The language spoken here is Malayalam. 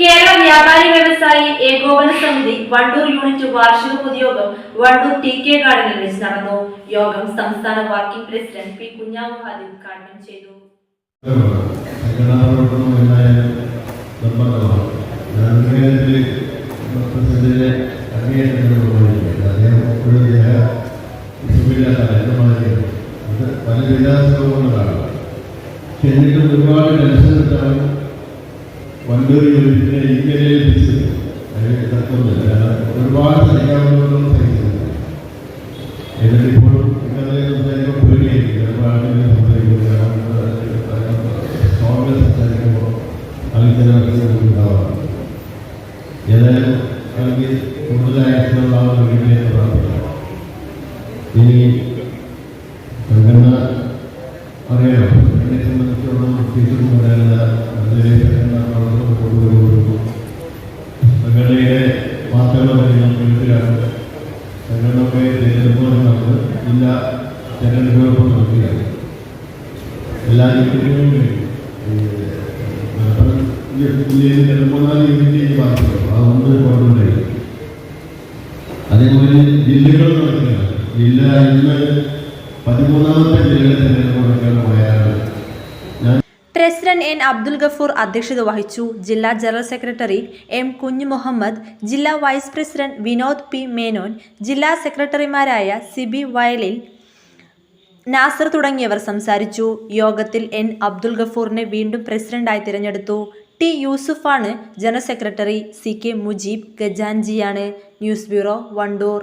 Kerala Vyapari Vyavasayi Ekopana സമിതി വണ്ടൂർ യൂണിറ്റ് വാർഷിക പൊതുയോഗം വണ്ടൂർ ടി കെ ഗാർഡനിൽ വെച്ച് നടന്നു. യോഗം സംസ്ഥാന വർക്കിംഗ് പ്രസിഡന്റ് പി കുഞ്ഞാമുഹാദി ഉദ്ഘാടനം ചെയ്തു. എന്നിട്ടും ഒരുപാട് വണ്ടൂർ യൂണിറ്റിനെ ഇങ്ങനെ എത്തിച്ചത് അതിന് തത്വമില്ല കാരണം ഒരുപാട് സഹിക്കാവുന്നവരും സഹിക്കുന്നുണ്ട് എന്നിട്ടിപ്പോൾ നിങ്ങളെ സംസാരിക്കുമ്പോൾ പേടിയായിരിക്കും ചിലപ്പോൾ ആളുകൾ സംസാരിക്കുമ്പോൾ സ്ട്രോങ് സംസാരിക്കുമ്പോൾ ആൾക്കാരെ ഉണ്ടാവാറുണ്ട് ഏതായാലും എനിക്ക് കൂടുതലായിട്ടുള്ള ആ ഒരു വീട്ടിലേക്ക് പ്രാർത്ഥിക്കാം ഇനി സംഘടന അറിയാലോ എന്നെ സംബന്ധിച്ചിടത്തോളം പ്രത്യേകിച്ചും പറയാനുള്ള അതിലെ സംഘടനയുടെ വാർത്തകളൊക്കെ ഞാൻ കേൾക്കുകയാണ് സംഘടനയൊക്കെ തിരഞ്ഞെടുപ്പുകൾ നടന്ന് ജില്ലാ തെരഞ്ഞെടുപ്പുകൾ നടക്കുകയാണ് എല്ലാ മലപ്പുറം ജില്ലയിൽ മൂന്നാൽ യൂണിറ്റ് ബാധിക്കും അതൊന്ന് കൊണ്ടുവരിക അതേപോലെ ജില്ലകൾ നടക്കുകയാണ് ജില്ല ഇന്ന് പതിമൂന്നാമത്തെ ജില്ലകളിൽ തെരഞ്ഞെടുപ്പ് നടക്കാൻ ഞാൻ പ്രസിഡന്റ് എൻ അബ്ദുൽ ഗഫൂർ അധ്യക്ഷത വഹിച്ചു. ജില്ലാ general secretary M Kunju Muhammad ജില്ലാ vice president Vinod P Menon ജില്ലാ സെക്രട്ടറിമാരായ സിബി വയലിൽ നാസർ തുടങ്ങിയവർ സംസാരിച്ചു. യോഗത്തിൽ എൻ അബ്ദുൽ ഗഫൂറിനെ വീണ്ടും പ്രസിഡന്റായി തിരഞ്ഞെടുത്തു. T യൂസുഫാണ് general secretary. C K Mujeeb ഗജാൻജിയാണ്. News bureau Wandoor.